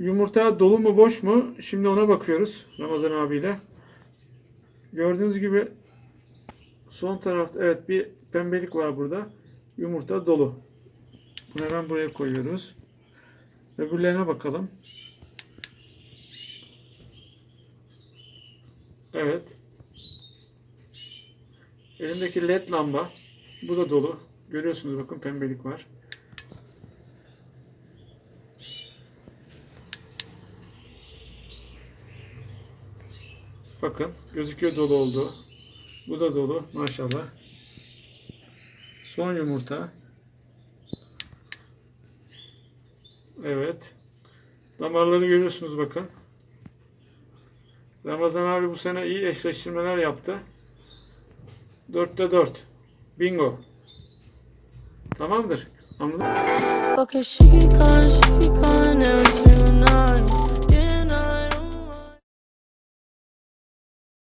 Yumurta dolu mu boş mu? Şimdi ona bakıyoruz Ramazan abiyle. Gördüğünüz gibi son tarafta evet bir pembelik var burada. Yumurta dolu. Bunu hemen buraya koyuyoruz. Öbürlerine bakalım. Evet. Elimdeki led lamba. Bu da dolu. Görüyorsunuz bakın pembelik var. Bakın gözüküyor dolu oldu. Bu da dolu maşallah. Son yumurta. Evet. Damarları görüyorsunuz bakın. Ramazan abi bu sene iyi eşleştirmeler yaptı. 4'te 4. Bingo. Tamamdır. Anladın mı?